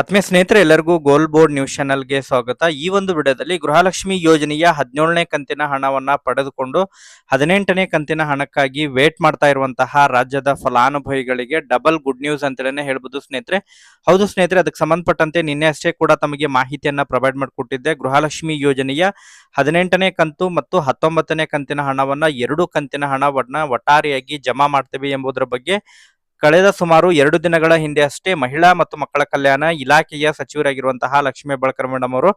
ಆತ್ಮೀಯ ಸ್ನೇಹಿತರೆ, ಎಲ್ಲರಿಗೂ ಗೋಲ್ ಬೋರ್ಡ್ ನ್ಯೂಸ್ ಚಾನಲ್ಗೆ ಸ್ವಾಗತ. ಈ ಒಂದು ವಿಡಿಯೋದಲ್ಲಿ ಗೃಹಲಕ್ಷ್ಮಿ ಯೋಜನೆಯ ಹದಿನೇಳನೇ ಕಂತಿನ ಹಣವನ್ನ ಪಡೆದುಕೊಂಡು ಹದಿನೆಂಟನೇ ಕಂತಿನ ಹಣಕ್ಕಾಗಿ ವೇಟ್ ಮಾಡ್ತಾ ಇರುವಂತಹ ರಾಜ್ಯದ ಫಲಾನುಭವಿಗಳಿಗೆ ಡಬಲ್ ಗುಡ್ ನ್ಯೂಸ್ ಅಂತಲೇ ಹೇಳ್ಬೋದು ಸ್ನೇಹಿತರೆ. ಹೌದು ಸ್ನೇಹಿತರೆ, ಅದಕ್ಕೆ ಸಂಬಂಧಪಟ್ಟಂತೆ ನಿನ್ನೆ ಅಷ್ಟೇ ಕೂಡ ತಮಗೆ ಮಾಹಿತಿಯನ್ನ ಪ್ರೊವೈಡ್ ಮಾಡಿಕೊಟ್ಟಿದ್ದೆ. ಗೃಹಲಕ್ಷ್ಮಿ ಯೋಜನೆಯ ಹದಿನೆಂಟನೇ ಕಂತು ಮತ್ತು ಹತ್ತೊಂಬತ್ತನೇ ಕಂತಿನ ಹಣವನ್ನ ಎರಡು ಕಂತಿನ ಹಣವನ್ನ ಒಟ್ಟಾರೆಯಾಗಿ ಜಮಾ ಮಾಡ್ತೇವೆ ಎಂಬುದರ ಬಗ್ಗೆ ಕಳೆದ ಸುಮಾರು ಎರಡು ದಿನಗಳ ಹಿಂದೆ ಅಷ್ಟೇ ಮಹಿಳಾ ಮತ್ತು ಮಕ್ಕಳ ಕಲ್ಯಾಣ ಇಲಾಖೆಯ ಸಚಿವರಾಗಿರುವಂತಹ ಲಕ್ಷ್ಮೀ ಬಳಕರ್ ಮೇಡಮ್ ಅವರು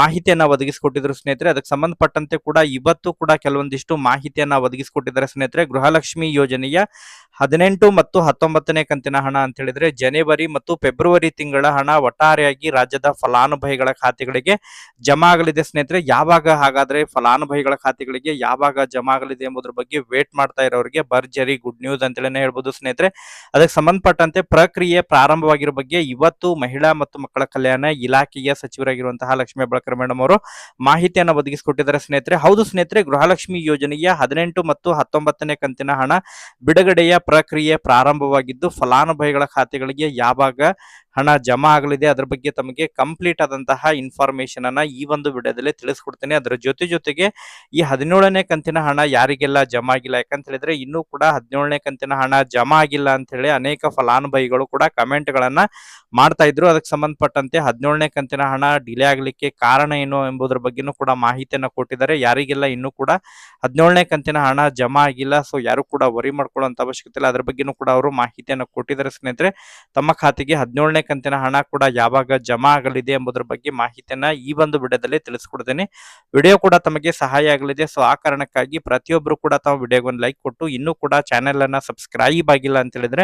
ಮಾಹಿತಿಯನ್ನ ಒದಗಿಸಿಕೊಟ್ಟಿದ್ರು ಸ್ನೇಹಿತರೆ. ಅದಕ್ಕೆ ಸಂಬಂಧಪಟ್ಟಂತೆ ಕೂಡ ಇವತ್ತು ಕೂಡ ಕೆಲವೊಂದಿಷ್ಟು ಮಾಹಿತಿಯನ್ನ ಒದಗಿಸಿಕೊಟ್ಟಿದ್ದಾರೆ ಸ್ನೇಹಿತರೆ. ಗೃಹಲಕ್ಷ್ಮಿ ಯೋಜನೆಯ ಹದಿನೆಂಟು ಮತ್ತು ಹತ್ತೊಂಬತ್ತನೇ ಕಂತಿನ ಹಣ ಅಂತ ಹೇಳಿದ್ರೆ ಜನವರಿ ಮತ್ತು ಫೆಬ್ರವರಿ ತಿಂಗಳ ಹಣ ಒಟ್ಟಾರೆಯಾಗಿ ರಾಜ್ಯದ ಫಲಾನುಭವಿಗಳ ಖಾತೆಗಳಿಗೆ ಜಮಾ ಆಗಲಿದೆ ಸ್ನೇಹಿತರೆ. ಯಾವಾಗ ಹಾಗಾದ್ರೆ ಫಲಾನುಭವಿಗಳ ಖಾತೆಗಳಿಗೆ ಯಾವಾಗ ಜಮಾ ಆಗಲಿದೆ ಎಂಬುದರ ಬಗ್ಗೆ ವೇಟ್ ಮಾಡ್ತಾ ಇರೋರಿಗೆ ಭರ್ಜರಿ ಗುಡ್ ನ್ಯೂಸ್ ಅಂತೇಳಿ ಹೇಳ್ಬೋದು ಸ್ನೇಹಿತರೆ. ಅದಕ್ಕೆ ಸಂಬಂಧಪಟ್ಟಂತೆ ಪ್ರಕ್ರಿಯೆ ಪ್ರಾರಂಭವಾಗಿರೋ ಬಗ್ಗೆ ಇವತ್ತು ಮಹಿಳಾ ಮತ್ತು ಮಕ್ಕಳ ಕಲ್ಯಾಣ ಇಲಾಖೆಯ ಸಚಿವರಾಗಿರುವಂತಹ ಲಕ್ಷ್ಮೀ ಬಳಕರ್ ಮೇಡಮ್ ಅವರು ಮಾಹಿತಿಯನ್ನು ಒದಗಿಸಿಕೊಟ್ಟಿದ್ದಾರೆ. ಸ್ನೇಹಿತರೆ, ಹೌದು ಸ್ನೇಹಿತರೆ, ಗೃಹಲಕ್ಷ್ಮಿ ಯೋಜನೆಯ ಹದಿನೆಂಟು ಮತ್ತು ಹತ್ತೊಂಬತ್ತನೇ ಕಂತಿನ ಹಣ ಬಿಡುಗಡೆಯ ಪ್ರಕ್ರಿಯೆ ಪ್ರಾರಂಭವಾಗಿದ್ದು, ಫಲಾನುಭವಿಗಳ ಖಾತೆಗಳಿಗೆ ಯಾವಾಗ ಹಣ ಜಮಾ ಆಗಲಿದೆ, ಅದರ ಬಗ್ಗೆ ತಮಗೆ ಕಂಪ್ಲೀಟ್ ಆದಂತಹ ಇನ್ಫಾರ್ಮೇಶನ್ ಅನ್ನ ಈ ಒಂದು ವಿಡಿಯೋದಲ್ಲಿ ತಿಳಿಸ್ಕೊಡ್ತೇನೆ. ಅದರ ಜೊತೆ ಜೊತೆಗೆ ಈ ಹದಿನೇಳನೇ ಕಂತಿನ ಹಣ ಯಾರಿಗೆಲ್ಲ ಜಮಾ ಆಗಿಲ್ಲ ಯಾಕಂತ ಹೇಳಿದ್ರೆ ಇನ್ನೂ ಕೂಡ ಹದಿನೇಳನೇ ಕಂತಿನ ಹಣ ಜಮಾ ಆಗಿಲ್ಲ ಅಂತ ಹೇಳಿ ಅನೇಕ ಫಲಾನುಭವಿಗಳು ಕೂಡ ಕಮೆಂಟ್ ಗಳನ್ನ ಮಾಡ್ತಾ ಇದ್ರು. ಅದಕ್ಕೆ ಸಂಬಂಧಪಟ್ಟಂತೆ ಹದಿನೇಳನೇ ಕಂತಿನ ಹಣ ಡಿಲೇ ಆಗಲಿಕ್ಕೆ ಕಾರಣ ಏನು ಎಂಬುದರ ಬಗ್ಗೆನೂ ಕೂಡ ಮಾಹಿತಿಯನ್ನ ಕೊಟ್ಟಿದ್ದಾರೆ. ಯಾರಿಗೆಲ್ಲ ಇನ್ನೂ ಕೂಡ ಹದಿನೇಳನೇ ಕಂತಿನ ಹಣ ಜಮಾ ಆಗಿಲ್ಲ. ಸೊ ಯಾರು ಕೂಡ ವರಿ ಮಾಡ್ಕೊಳ್ಳುವಂತ ಅವಶ್ಯಕತೆ ಇಲ್ಲ. ಅದ್ರ ಬಗ್ಗೆನೂ ಕೂಡ ಅವರು ಮಾಹಿತಿಯನ್ನ ಕೊಟ್ಟಿದ್ದಾರೆ ಸ್ನೇಹಿತರೆ. ತಮ್ಮ ಖಾತೆಗೆ ಹದಿನೇಳನೇ ಕಂತಿನ ಹಣ ಕೂಡ ಯಾವಾಗ ಜಮಾ ಆಗಲಿದೆ ಎಂಬುದರ ಬಗ್ಗೆ ಮಾಹಿತಿಯನ್ನ ಈ ಒಂದು ವಿಡಿಯೋದಲ್ಲಿ ತಿಳಿಸ್ಕೊಡ್ತೇನೆ. ವಿಡಿಯೋ ಕೂಡ ತಮಗೆ ಸಹಾಯ ಆಗಲಿದೆ. ಸೊ ಆ ಕಾರಣಕ್ಕಾಗಿ ಪ್ರತಿಯೊಬ್ಬರು ಕೂಡ ತಮ್ಮ ವಿಡಿಯೋಗೆ ಒಂದು ಲೈಕ್ ಕೊಟ್ಟು ಇನ್ನೂ ಕೂಡ ಚಾನೆಲ್ ಅನ್ನ ಸಬ್ಸ್ಕ್ರೈಬ್ ಆಗಿಲ್ಲ ಅಂತ ಹೇಳಿದ್ರೆ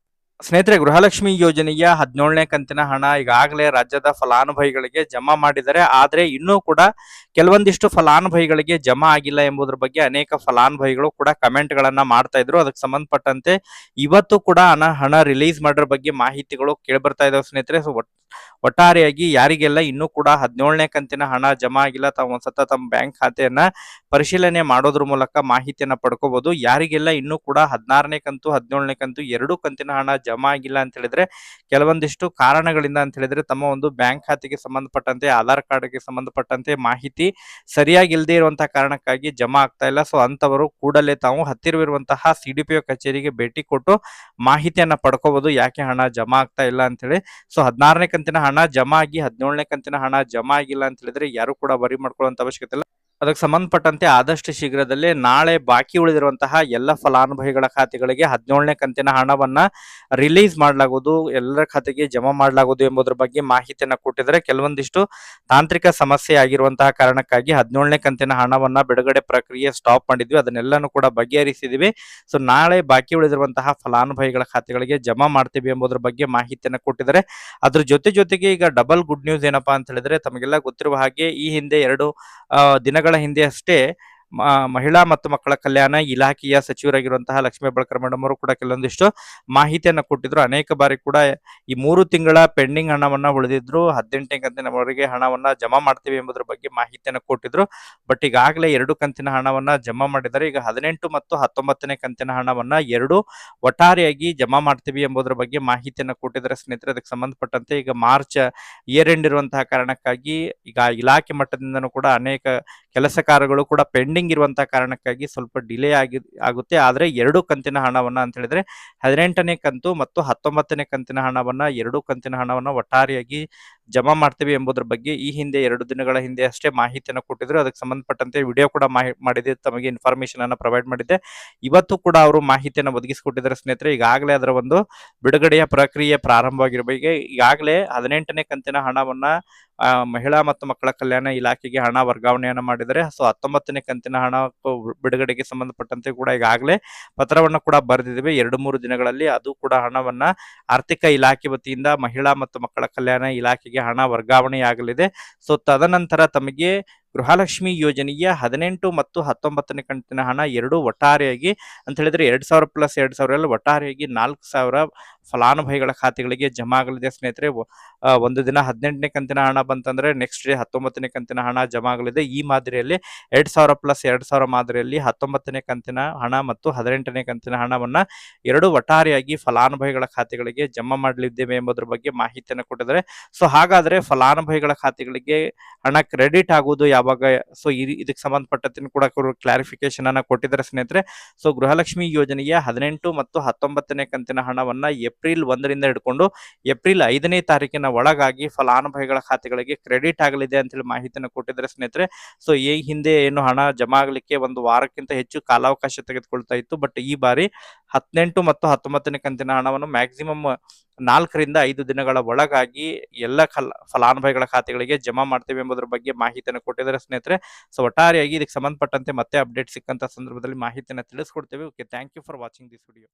ಸ್ನೇಹಿತರೆ, ಗೃಹಲಕ್ಷ್ಮಿ ಯೋಜನೆಯ ಹದಿನೇಳನೇ ಕಂತಿನ ಹಣ ಈಗಾಗಲೇ ರಾಜ್ಯದ ಫಲಾನುಭವಿಗಳಿಗೆ ಜಮಾ ಮಾಡಿದರೆ ಆದ್ರೆ ಇನ್ನೂ ಕೂಡ ಕೆಲವೊಂದಿಷ್ಟು ಫಲಾನುಭವಿಗಳಿಗೆ ಜಮಾ ಆಗಿಲ್ಲ ಎಂಬುದರ ಬಗ್ಗೆ ಅನೇಕ ಫಲಾನುಭವಿಗಳು ಕೂಡ ಕಮೆಂಟ್ ಗಳನ್ನ ಮಾಡ್ತಾ ಇದ್ರು. ಅದಕ್ಕೆ ಸಂಬಂಧಪಟ್ಟಂತೆ ಇವತ್ತು ಕೂಡ ಹಣ ಹಣ ರಿಲೀಸ್ ಮಾಡಿರೋ ಬಗ್ಗೆ ಮಾಹಿತಿಗಳು ಕೇಳ್ಬರ್ತಾ ಇದಾವೆ ಸ್ನೇಹಿತರೆ. ಸೊ ಒಟ್ಟಾರೆಯಾಗಿ ಯಾರಿಗೆಲ್ಲ ಇನ್ನೂ ಕೂಡ ಹದಿನೇಳನೇ ಕಂತಿನ ಹಣ ಜಮಾ ಆಗಿಲ್ಲ, ತಾವು ಒಂದ್ಸತ ತಮ್ಮ ಬ್ಯಾಂಕ್ ಖಾತೆಯನ್ನ ಪರಿಶೀಲನೆ ಮಾಡೋದ್ರ ಮೂಲಕ ಮಾಹಿತಿಯನ್ನ ಪಡ್ಕೋಬಹುದು ಯಾರಿಗೆಲ್ಲ ಇನ್ನೂ ಕೂಡ ಹದಿನಾರನೇ ಕಂತು, ಹದಿನೇಳನೇ ಕಂತು ಎರಡು ಕಂತಿನ ಹಣ ಜಮಾ ಆಗಿಲ್ಲ ಅಂತ ಹೇಳಿದ್ರೆ, ಕೆಲವೊಂದಿಷ್ಟು ಕಾರಣಗಳಿಂದ ಅಂತ ಹೇಳಿದ್ರೆ ತಮ್ಮ ಒಂದು ಬ್ಯಾಂಕ್ ಖಾತೆಗೆ ಸಂಬಂಧಪಟ್ಟಂತೆ, ಆಧಾರ್ ಕಾರ್ಡ್ಗೆ ಸಂಬಂಧಪಟ್ಟಂತೆ ಮಾಹಿತಿ ಸರಿಯಾಗಿ ಇಲ್ಲದೆ ಇರುವಂತಹ ಕಾರಣಕ್ಕಾಗಿ ಜಮಾ ಆಗ್ತಾ ಇಲ್ಲ. ಸೊ ಅಂತವರು ಕೂಡಲೇ ತಾವು ಹತ್ತಿರವಿರುವಂತಹ ಸಿ ಡಿ ಪಿ ಕಚೇರಿಗೆ ಭೇಟಿ ಕೊಟ್ಟು ಮಾಹಿತಿಯನ್ನ ಪಡ್ಕೋಬಹುದು ಯಾಕೆ ಹಣ ಜಮಾ ಆಗ್ತಾ ಇಲ್ಲ ಅಂತ ಹೇಳಿ. ಸೊ, ಹದಿನಾರನೇ ಕಂತಿನ ಹಣ ಜಮಾ ಆಗಿ ಹದಿನೇಳನೇ ಕಂತಿನ ಹಣ ಜಮಾ ಆಗಿಲ್ಲ ಅಂತ ಹೇಳಿದ್ರೆ ಯಾರು ಕೂಡ ವರಿ ಮಾಡ್ಕೊಳ್ಳುವಂತ ಅವಶ್ಯಕತೆ ಇಲ್ಲ. ಅದಕ್ಕೆ ಸಂಬಂಧಪಟ್ಟಂತೆ ಆದಷ್ಟು ಶೀಘ್ರದಲ್ಲೇ ನಾಳೆ ಬಾಕಿ ಉಳಿದಿರುವಂತಹ ಎಲ್ಲ ಫಲಾನುಭವಿಗಳ ಖಾತೆಗಳಿಗೆ ಹದಿನೇಳನೇ ಕಂತಿನ ಹಣವನ್ನ ರಿಲೀಸ್ ಮಾಡಲಾಗುವುದು, ಎಲ್ಲರ ಖಾತೆಗೆ ಜಮಾ ಮಾಡಲಾಗುವುದು ಎಂಬುದರ ಬಗ್ಗೆ ಮಾಹಿತಿಯನ್ನು ಕೊಟ್ಟಿದ್ದಾರೆ ಕೆಲವೊಂದಿಷ್ಟು ತಾಂತ್ರಿಕ ಸಮಸ್ಯೆ ಆಗಿರುವಂತಹ ಕಾರಣಕ್ಕಾಗಿ ಹದಿನೇಳನೇ ಕಂತಿನ ಹಣವನ್ನ ಬಿಡುಗಡೆ ಪ್ರಕ್ರಿಯೆ ಸ್ಟಾಪ್ ಮಾಡಿದ್ವಿ. ಅದನ್ನೆಲ್ಲನೂ ಕೂಡ ಬಗೆಹರಿಸಿದಿವಿ. ಸೊ, ನಾಳೆ ಬಾಕಿ ಉಳಿದಿರುವಂತಹ ಫಲಾನುಭವಿಗಳ ಖಾತೆಗಳಿಗೆ ಜಮಾ ಮಾಡ್ತೀವಿ ಎಂಬುದರ ಬಗ್ಗೆ ಮಾಹಿತಿಯನ್ನು ಕೊಟ್ಟಿದ್ದಾರೆ. ಅದ್ರ ಜೊತೆ ಜೊತೆಗೆ ಈಗ ಡಬಲ್ ಗುಡ್ ನ್ಯೂಸ್ ಏನಪ್ಪಾ ಅಂತ ಹೇಳಿದ್ರೆ, ತಮಗೆಲ್ಲ ಗೊತ್ತಿರುವ ಹಾಗೆ ಈ ಹಿಂದೆ ಎರಡು ದಿನಗಳ ಹಿಂದೆ ಅಷ್ಟೇ ಮ- ಮಹಿಳಾ ಮತ್ತು ಮಕ್ಕಳ ಕಲ್ಯಾಣ ಇಲಾಖೆಯ ಸಚಿವರಾಗಿರುವಂತಹ ಲಕ್ಷ್ಮೀ ಬಳಕರ್ ಮೇಡಮ್ ಅವರು ಕೂಡ ಕೆಲವೊಂದಿಷ್ಟು ಮಾಹಿತಿಯನ್ನು ಕೊಟ್ಟಿದ್ರು. ಅನೇಕ ಬಾರಿ ಕೂಡ ಈ ಮೂರು ತಿಂಗಳ ಪೆಂಡಿಂಗ್ ಹಣವನ್ನ ಉಳಿದಿದ್ರು. ಹದಿನೆಂಟನೇ ಕಂತಿನವರೆಗೆ ಹಣವನ್ನ ಜಮಾ ಮಾಡ್ತೀವಿ ಎಂಬುದರ ಬಗ್ಗೆ ಮಾಹಿತಿಯನ್ನು ಕೊಟ್ಟಿದ್ರು. ಬಟ್ ಈಗಾಗಲೇ ಎರಡು ಕಂತಿನ ಹಣವನ್ನ ಜಮಾ ಮಾಡಿದ್ದಾರೆ. ಈಗ ಹದಿನೆಂಟು ಮತ್ತು ಹತ್ತೊಂಬತ್ತನೇ ಕಂತಿನ ಹಣವನ್ನ ಎರಡು ಒಟ್ಟಾರೆಯಾಗಿ ಜಮಾ ಮಾಡ್ತೀವಿ ಎಂಬುದರ ಬಗ್ಗೆ ಮಾಹಿತಿಯನ್ನು ಕೊಟ್ಟಿದ್ದಾರೆ ಸ್ನೇಹಿತರೆ. ಅದಕ್ಕೆ ಸಂಬಂಧಪಟ್ಟಂತೆ ಈಗ ಮಾರ್ಚ್ ಇಯರ್ ಎಂಡ್ ಇರುವಂತಹ ಕಾರಣಕ್ಕಾಗಿ ಈಗ ಇಲಾಖೆ ಮಟ್ಟದಿಂದನೂ ಕೂಡ ಅನೇಕ ಕೆಲಸ ಕಾರ್ಯಗಳು ಕೂಡ ಪೆಂಡಿಂಗ್ ಇರುವಂತಹ ಕಾರಣಕ್ಕಾಗಿ ಸ್ವಲ್ಪ ಡಿಲೇ ಆಗಿ, ಆಗುತ್ತೆ. ಆದ್ರೆ ಎರಡು ಕಂತಿನ ಹಣವನ್ನ ಅಂತ ಹೇಳಿದ್ರೆ ಹದಿನೆಂಟನೇ ಕಂತು ಮತ್ತು ಹತ್ತೊಂಬತ್ತನೇ ಕಂತಿನ ಹಣವನ್ನ ಎರಡು ಕಂತಿನ ಹಣವನ್ನ ಒಟ್ಟಾರೆಯಾಗಿ ಜಮಾ ಮಾಡ್ತೀವಿ ಎಂಬುದರ ಬಗ್ಗೆ ಈ ಹಿಂದೆ ಎರಡು ದಿನಗಳ ಹಿಂದೆ ಅಷ್ಟೇ ಮಾಹಿತಿಯನ್ನು ಕೊಟ್ಟಿದ್ರು. ಅದಕ್ಕೆ ಸಂಬಂಧಪಟ್ಟಂತೆ ವಿಡಿಯೋ ಕೂಡ ಮಾಡಿದೆ, ತಮಗೆ ಇನ್ಫಾರ್ಮೇಶನ್ ಅನ್ನು ಪ್ರೊವೈಡ್ ಮಾಡಿದ್ದೆ. ಇವತ್ತು ಕೂಡ ಅವರು ಮಾಹಿತಿಯನ್ನು ಒದಗಿಸಿಕೊಟ್ಟಿದ್ದಾರೆ ಸ್ನೇಹಿತರೆ. ಈಗಾಗಲೇ ಅದರ ಒಂದು ಬಿಡುಗಡೆಯ ಪ್ರಕ್ರಿಯೆ ಪ್ರಾರಂಭವಾಗಿರಬೇಕು. ಈಗಾಗಲೇ ಹದಿನೆಂಟನೇ ಕಂತಿನ ಹಣವನ್ನ ಮಹಿಳಾ ಮತ್ತು ಮಕ್ಕಳ ಕಲ್ಯಾಣ ಇಲಾಖೆಗೆ ಹಣ ವರ್ಗಾವಣೆಯನ್ನ ಮಾಡಿದರೆ ಸೊ, ಹತ್ತೊಂಬತ್ತನೇ ಕಂತಿನ ಹಣ ಬಿಡುಗಡೆಗೆ ಸಂಬಂಧಪಟ್ಟಂತೆ ಕೂಡ ಈಗಾಗಲೇ ಪತ್ರವನ್ನು ಕೂಡ ಬರೆದಿದ್ದೇವೆ. ಎರಡು ಮೂರು ದಿನಗಳಲ್ಲಿ ಅದು ಕೂಡ ಹಣವನ್ನ ಆರ್ಥಿಕ ಇಲಾಖೆ ವತಿಯಿಂದ ಮಹಿಳಾ ಮತ್ತು ಮಕ್ಕಳ ಕಲ್ಯಾಣ ಇಲಾಖೆಗೆ ಹಣ ವರ್ಗಾವಣೆಯಾಗಲಿದೆ. ಸೊ ತದನಂತರ ತಮಗೆ ಗೃಹಲಕ್ಷ್ಮಿ ಯೋಜನೆಯ ಹದಿನೆಂಟು ಮತ್ತು ಹತ್ತೊಂಬತ್ತನೇ ಕಂತಿನ ಹಣ ಎರಡು ಒಟ್ಟಾರೆಯಾಗಿ, ಅಂತ ಹೇಳಿದ್ರೆ ಎರಡ್ ಸಾವಿರ ಪ್ಲಸ್ ಎರಡ್ ಸಾವಿರ ಎಲ್ಲ ಒಟ್ಟಾರೆಯಾಗಿ ನಾಲ್ಕು ಸಾವಿರ ಫಲಾನುಭವಿಗಳ ಖಾತೆಗಳಿಗೆ ಜಮಾ ಆಗಲಿದೆ. ಸ್ನೇಹಿತರೆ ಒಂದು ದಿನ ಹದಿನೆಂಟನೇ ಕಂತಿನ ಹಣ ಬಂತಂದ್ರೆ ನೆಕ್ಸ್ಟ್ ಡೇ ಹತ್ತೊಂಬತ್ತನೇ ಕಂತಿನ ಹಣ ಜಮಾ ಆಗಲಿದೆ. ಈ ಮಾದರಿಯಲ್ಲಿ ಎರಡ್ ಸಾವಿರ ಪ್ಲಸ್ ಎರಡ್ ಸಾವಿರ ಮಾದರಿಯಲ್ಲಿ ಹತ್ತೊಂಬತ್ತನೇ ಕಂತಿನ ಹಣ ಮತ್ತು ಹದಿನೆಂಟನೇ ಕಂತಿನ ಹಣವನ್ನ ಎರಡು ಒಟ್ಟಾರೆಯಾಗಿ ಫಲಾನುಭವಿಗಳ ಖಾತೆಗಳಿಗೆ ಜಮಾ ಮಾಡಲಿದ್ದೇವೆ ಎಂಬುದರ ಬಗ್ಗೆ ಮಾಹಿತಿಯನ್ನು ಕೊಟ್ಟಿದ್ದಾರೆ. ಸೊ, ಹಾಗಾದ್ರೆ ಫಲಾನುಭವಿಗಳ ಖಾತೆಗಳಿಗೆ ಹಣ ಕ್ರೆಡಿಟ್ ಆಗುವುದು ಯಾವಾಗ ಸೊ ಇದಕ್ಕೆ ಸಂಬಂಧಪಟ್ಟಂತೆ ಕೂಡ ಕ್ಲಾರಿಫಿಕೇಶನ್ ಅನ್ನ ಕೊಟ್ಟಿದ್ದಾರೆ ಸ್ನೇಹಿತರೆ. ಸೊ ಗೃಹಲಕ್ಷ್ಮಿ ಯೋಜನೆಯ ಹದಿನೆಂಟು ಮತ್ತು ಹತ್ತೊಂಬತ್ತನೇ ಕಂತಿನ ಹಣವನ್ನ ಏಪ್ರಿಲ್ ಒಂದರಿಂದ ಹಿಡ್ಕೊಂಡು ಏಪ್ರಿಲ್ ಐದನೇ ತಾರೀಕಿನ ಒಳಗಾಗಿ ಫಲಾನುಭವಿಗಳ ಖಾತೆಗಳಿಗೆ ಕ್ರೆಡಿಟ್ ಆಗಲಿದೆ ಅಂತೇಳಿ ಮಾಹಿತಿಯನ್ನು ಕೊಟ್ಟಿದ್ದಾರೆ ಸ್ನೇಹಿತರೆ. ಸೊ ಈ ಹಿಂದೆ ಏನು ಹಣ ಜಮಾ ಆಗಲಿಕ್ಕೆ ಒಂದು ವಾರಕ್ಕಿಂತ ಹೆಚ್ಚು ಕಾಲಾವಕಾಶ ತೆಗೆದುಕೊಳ್ತಾ ಇತ್ತು. ಬಟ್ ಈ ಬಾರಿ ಹದಿನೆಂಟು ಮತ್ತು ಹತ್ತೊಂಬತ್ತನೇ ಕಂತಿನ ಹಣವನ್ನು ಮ್ಯಾಕ್ಸಿಮಮ್ ನಾಲ್ಕರಿಂದ ಐದು ದಿನಗಳ ಒಳಗಾಗಿ ಎಲ್ಲ ಫಲಾನುಭವಿಗಳ ಖಾತೆಗಳಿಗೆ ಜಮಾ ಮಾಡ್ತೇವೆ ಎಂಬುದರ ಬಗ್ಗೆ ಮಾಹಿತಿಯನ್ನು ಕೊಟ್ಟಿದ್ದಾರೆ ಸ್ನೇಹಿತರೆ. ಸೊ ಒಟ್ಟಾರೆಯಾಗಿ ಇದಕ್ಕೆ ಸಂಬಂಧಪಟ್ಟಂತೆ ಮತ್ತೆ ಅಪ್ಡೇಟ್ ಸಿಕ್ಕಂತ ಸಂದರ್ಭದಲ್ಲಿ ಮಾಹಿತಿಯನ್ನು ತಿಳಿಸ್ಕೊಡ್ತೇವೆ. Okay thank you for watching this video